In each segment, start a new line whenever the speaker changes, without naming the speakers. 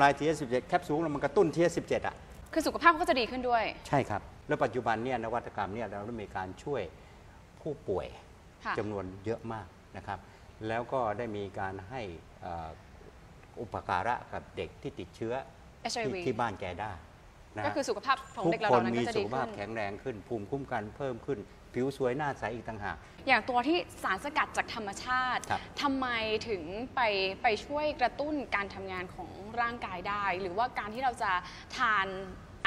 ปลาย TS17 แคปซูลมันกระตุ้น TS17 อะ
คือสุขภาพเขาก็จะดีขึ้นด้วย
ใช่ครับ แล้วปัจจุบันเนี่ยนวัตกรรมเนี่ยเราได้มีการช่วยผู้ป่วย
ค่ะ
จำนวนเยอะมากนะครับ แล้วก็ได้มีการให้เอ่ออุปการะกับเด็กที่ติดเชื้อ
HIV
ที่ที่บ้านแกได้นะฮะ
ก็คือสุขภาพของ
ทุก
เด็กเรา
คน
นั้น
มี
ก็จะ
สุ
ดี
ขภา
ขึ้
พ
น
แข็งแรงขึ้น ภูมิคุ้มกันเพิ่มขึ้น ผิวสวยหน้าใสอีกต่างหาก
อย่างตัวที่สารสกัดจากธรรมชาติ
ครับ
ทำไมถึงไปไปช่วยกระตุ้นการทำงานของร่างกายได้ หรือว่าการที่เราจะทาน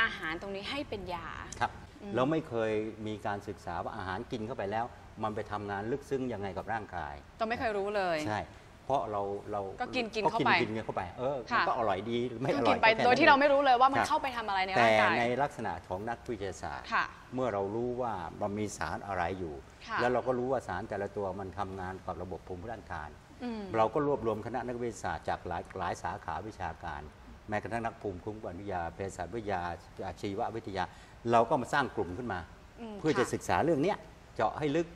อาหารตรงนี้ให้เป็นยา
ครับเราไม่เคยมีการศึกษาว่าอาหารกินเข้าไปแล้ว มันไปทำงานลึกซึ้งยังไงกับร่างกาย
ต้องไม่เคยรู้เลย
ใช่เพ ราะเราเรา
ก็กินกิน
ก็
เข้าไป
กินเข้าไปเออ
ค่ะ
มันก็อร่อยดีหรือไม่
ก็
อร่
กิ
อย
นไป
ก็แค่
โดยที่เราไม่รู้เลยว่ามัน
ครับ
เข้าไปทำอะไรใน
แต่
ร่างกาย
ในลักษณะของนักวิทยาศาสตร์
ค่ะ
เมื่อเรารู้ว่ามันมีสารอะไรอยู่
ค่ะ
แล้วเราก็รู้ว่าสารแต่ละตัวมันทำงานกับระบบภูมิคุ้มกัน
อืม
เราก็รวบรวมคณะนักวิทยาศาสตร์จากหลายหลายสาขาวิชาการ แม้กระทั่งนักภูมิคุ้มกันวิทยาเภสัชวิทยาอาชีววิทยา เราก็มาสร้างกลุ่มขึ้นมา
อืม
เพื่อจะ
ค่ะ
ศึกษาเรื่องเนี้ยเจาะให้ลึก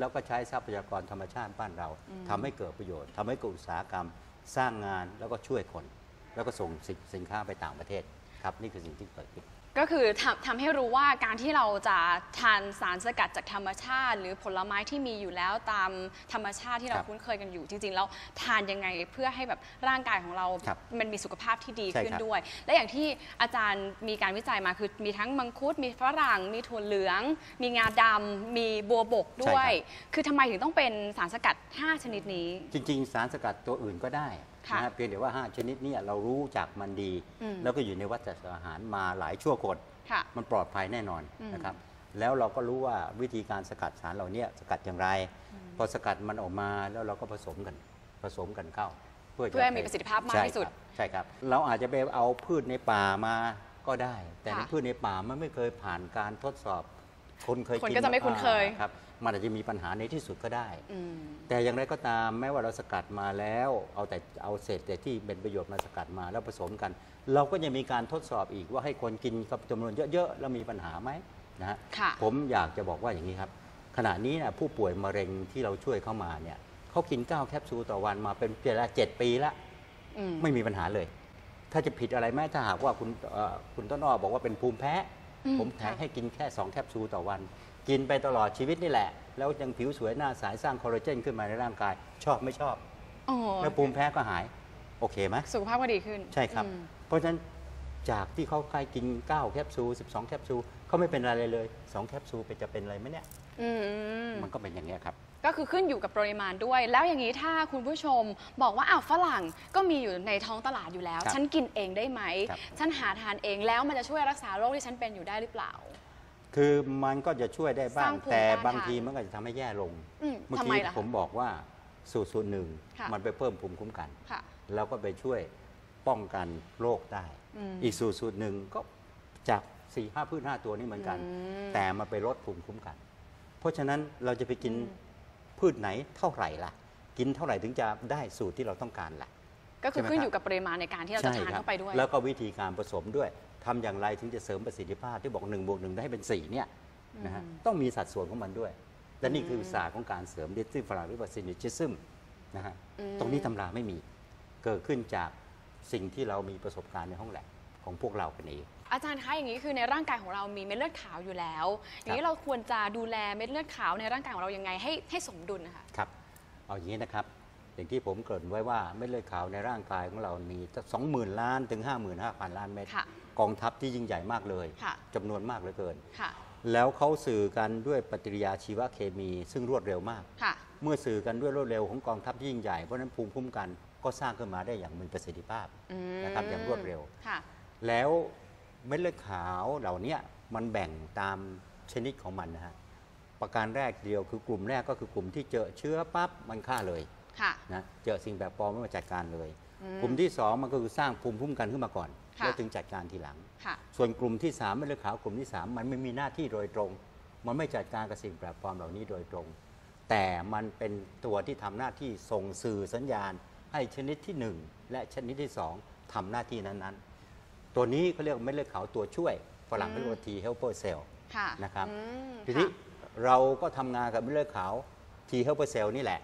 แล้วก็ใช้ทรัพยากรธรรมชาติบ้านเราทำให้เกิดประโยชน์ทำให้เกิดอุตสาหกรรม สร้างงานแล้วก็ช่วยคน แล้วก็ส่งสินสินค้าไปต่างประเทศครับ นี่คือสิ่งที่เกิดขึ้น
ก็คือทำทำให้รู้ว่าการที่เราจะทานสารสกัดจากธรรมชาติ หรือผลไม้ที่มีอยู่แล้วตามธรรมชาติที่เรา
ครับ
คุ้นเคยกันอยู่จริงๆแล้วทานยังไงเพื่อให้แบบร่างกายของเรา
ครับ
มันมีสุขภาพที่ดี
ใช่
ขึ้น
ครับ
ด้วย และอย่างที่อาจารย์มีการวิจัยมาคือมีทั้งมังคุดมีฝรั่ง มีถั่วเหลือง มีงาดำมีบัวบกด้วย คือทำไมถึงต้องเป็นสารสกัด 5 ชนิดนี้
จริง ๆ สารสกัดตัวอื่นก็ได้
ค่ะ
นะฮะเพียงแต่ว่า 5 ชนิดเนี้เรารู้จักมันดี
อืม
แล้วก็อยู่ในวัฏจักรอาหารมาหลายชั่วคน
ค่ะ
มันปลอดภัยแน่นอน
อืม
นะครับ แล้วเราก็รู้ว่าวิธีการสกัดสารเหล่านี้สกัดอย่างไร พอสกัดมันออกมาแล้วเราก็ผสมกันผสมกันเข้า
เพื่อให้มีประสิทธิภาพมากที่สุด
ใช่ครับ เราอาจจะไปเอาพืชในป่ามาก็ได้ แต่ใน
ค่ะ
พืชในป่ามันไม่เคยผ่านการทดสอบ คนเคย
คน
กิน
ก็จะไม่คุ้นเคย
อ่าครับมันอาจจะมีปัญหาในที่สุดก็ได้
อืม
แต่อย่างไรก็ตามแม้ว่าเราสกัดมาแล้ว เอาแต่เอาเศษแต่ที่เป็นประโยชน์มาสกัดมาแล้วผสมกัน เราก็ยังมีการทดสอบอีกว่าให้คนกินกับจำนวนเยอะๆแล้วมีปัญหาไหมนะฮะ
ค่ะ
ผมอยากจะบอกว่าอย่างนี้ครับ ขณะนี้นะผู้ป่วยมะเร็งที่เราช่วยเข้ามาเนี่ยเขากิน 9 แคปซูลต่อวันมาเป็นเวลา7ปีแล้ว
อืม
ไม่มีปัญหาเลย ถ้าจะผิดอะไรไหมถ้าหากว่าคุณเอ่อคุณต้นอ้อบอกว่าเป็นภูมิแพ้
อืม
ผมแพ้
ค่ะ
ให้กินแค่ 2 แคปซูลต่อวัน กินไปตลอดชีวิตนี่แหละ แล้วยังผิวสวยหน้าใสสร้างคอลลาเจนขึ้นมาในร่างกาย ชอบไม่ชอบ
อ๋อ
แล้วภูมิแพ้ก็หาย โอเคไหม
สุขภาพก็ดีขึ้น
ใช่ครับ
อืม
เพราะฉะนั้นจากที่เขาเคยกิน 9 แคปซูล 12 แคปซูลเขาไม่เป็นอะไรเลย 2 แคปซูลเป็นจะเป็นอะไรไหมเนี่ย
อืม
มันก็เป็นอย่างนี้ยครับ
ก็คือขึ้นอยู่กับปริมาณด้วย แล้วอย่างนี้ถ้าคุณผู้ชมบอกว่าอ้าวฝรั่งก็มีอยู่ในท้องตลาดอยู่แล้ว
ครับ
ฉันกินเองได้ไหม
ครับ
ฉันหาทานเองแล้วมันจะช่วยรักษาโรคที่ฉันเป็นอยู่ได้หรือเปล่า
คือมันก็จะช่วยได้บ้า
สร้างงภูมิ
แต่
ต้านทาน
บางทีมันก็จะทำให้แย่ลง
อืม
เมื่อ
ทำไม
กี้
ล่ะคะ
ผมบอกว่าสูตรสูตรหนึ่ง
ค่ะ
มันไปเพิ่มภูมิคุ้มกัน
ค่ะ
แล้วก็ไปช่วยป้องกันโรคได้
อืม
อีกสูตรสูตรหนึ่งก็จาก4ี่ห้าพืชห้าตัวนี้เหมือนกัน
อืม
แต่มาไปลดภูมิคุ้มกัน เพราะฉะนั้นเราจะไปกิน
อืม
พืชไหนเท่าไหร่ล่ะ กินเท่าไหร่ถึงจะได้สูตรที่เราต้องการล่ะ
ก็คือ
ใช่ไหม
ขึ้น
ครับ
อยู่กับปริมาณในการที่เราจะทาน
ครั
เข้าไปด้วย
แล้วก็วิธีการผสมด้วยทำอย่างไรถึงจะเสริมประสิทธิภาพที่บอก1นบวกหได้ให้เป็น4เนี่ยนะฮะต้องมีสัดส่วนของมันด้วย และนี่คือศาสตร์ของการเสริมดิสซิฝรั่งเรียกว่าซินิจิซึมนะฮะ
อืม
ตรงนี้ตำราไม่มีเกิดขึ้นจากสิ่งที่เรามีประสบการณ์ในห้องแลบของพวกเรากันเอง
อาจารย์คะอย่างนี้คือในร่างกายของเรามีเม็ดเลือดขาวอยู่แล้ว อย่างนี้เราควรจะดูแลเม็ดเลือดขาวในร่างกายของเรายังไงให้ให้สมดุลนะคะ
ครับเอาอย่างนี้นะครับ อย่างที่ผมเกริ่นไว้ว่าเม็ดเลือดขาวในร่างกายของเรามีสองหมื่นล้านถึงห้าหมื่นห้าพันล้านเม็ด
ค่ะ
กองทัพที่ยิ่งใหญ่มากเลย
ค่ะ
จำนวนมากเหลือเกิน
ค่ะ
แล้วเขาสื่อกันด้วยปฏิกิริยาชีวเคมี ซึ่งรวดเร็วมาก
ค่ะ
เมื่อสื่อกันด้วยรวดเร็วของกองทัพที่ยิ่งใหญ่ เพราะฉะนั้นภูมิคุ้มกันก็สร้างขึ้นมาได้อย่างมีประสิทธิภาพ
อืม
นะครับอย่างรวดเร็ว
ค่ะ
แล้ว เม็ดเลือดขาวเหล่าเนี้ยมันแบ่งตามชนิดของมันนะฮะประการแรกเดียวคือกลุ่มแรกก็คือกลุ่มที่เจอเชื้อปั๊บมันฆ่าเลย
ค่ะ
นะเจอสิ่งแบบปลอมไม่มาจัดการเลย
อืม
กลุ่มที่สองมันก็คือสร้างภูมิคุ้มกันขึ้นมาก่อน
ค่ะ
แล้วถึงจัดการทีหลัง
ค่ะ
ส่วนกลุ่มที่3เม็ดเลือดขาวกลุ่มที่ 3 มันไม่มีหน้าที่โดยตรง มันไม่จัดการกับสิ่งแปลกปลอมเหล่านี้โดยตรง แต่มันเป็นตัวที่ทำหน้าที่ส่งสื่อสัญญาณ ให้ชนิดที่ 1 และชนิดที่ 2ทำหน้าที่นั้นๆ ตัวนี้เขาเรียกว่าเม็ดเลือดขาวตัวช่วยฝรั่งเขาเรียกว่า T helper cell
ค่ะ
นะครับ
อืม
ทีนี้
ค่ะ
เราก็ทำงานกับเม็ดเลือดขาว T helper cell นี่แหละ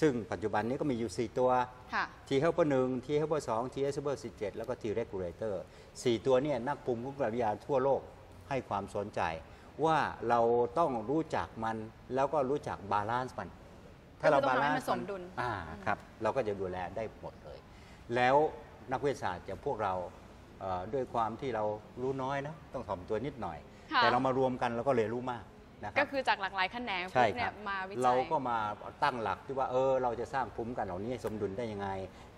ซึ่งปัจจุบันนี้ก็มีอยู่ 4 ตัว
ค่ะ
T helper 1 T helper 2 T helper 17 แล้วก็ T regulator 4 ตัวเนี่ยนักภูมิคุ้มกันวิทยาทั่วโลกให้ความสนใจ ว่าเราต้องรู้จักมันแล้วก็รู้จักบาลานซ์มัน
ก็คือต้องทำให้มันสมดุล
อ่าครับ เราก็จะดูแลได้หมดเลย แล้วนักวิทยาศาสตร์อย่างพวกเราเอ่อ ด้วยความที่เรารู้น้อยนะต้องถ่อมตัวนิดหน่อย
ค่ะ
แต่เรามารวมกันเราก็เลยรู้มากนะครั
ก็
บ
คือจากหลากหลายแขนง
ใช่
ปุ๊บ
ค
เนี่
รั
ย
บ
มาวิจัย
เราก็มาตั้งหลักที่ว่าเออเราจะสร้างภูมิคุ้มกันเหล่านี้ให้สมดุลได้ยังไง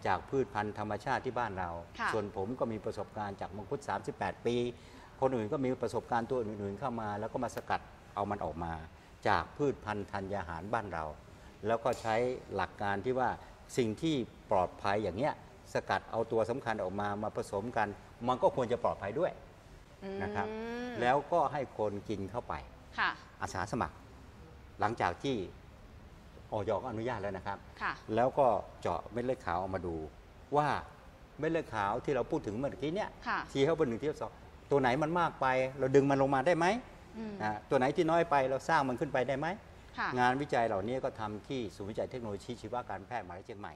จากพืชพันธุ์ธรรมชาติที่บ้านเรา
ค่ะ
ส่วนผมก็มีประสบการณ์จากมังคุด 38 ปี คนอื่นก็มีประสบการณ์ตัวอื่นๆเข้ามา แล้วก็มาสกัดเอามันออกมา จากพืชพันธุ์ธัญญาหารบ้านเรา แล้วก็ใช้หลักการที่ว่าสิ่งที่ปลอดภัยอย่างเงี้ยสกัดเอาตัวสำคัญออกมามาผสมกัน มันก็ควรจะปลอดภัยด้วยนะครับ
อืม
แล้วก็ให้คนกินเข้าไป
ค่ะ
อาสาสมัคร หลังจากที่ออยก็อนุญาตแล้วนะครับ
ค่ะ
แล้วก็เจาะเม็ดเลือดขาวออกมาดูว่าเม็ดเลือดขาวที่เราพูดถึงเมื่อกี้เนี่ย
ค่ะ
ทีเข้าไปหนึ่งทีเข้าสองตัวไหนมันมากไป เราดึงมันลงมาได้ไหม
อืม
นะตัวไหนที่น้อยไปเราสร้างมันขึ้นไปได้ไหม
ค่ะ
งานวิจัยเหล่านี้ก็ทำที่ศูนย์วิจัยเทคโนโลยีชีวการแพทย์มหาวิทยาลัยเชียงใหม่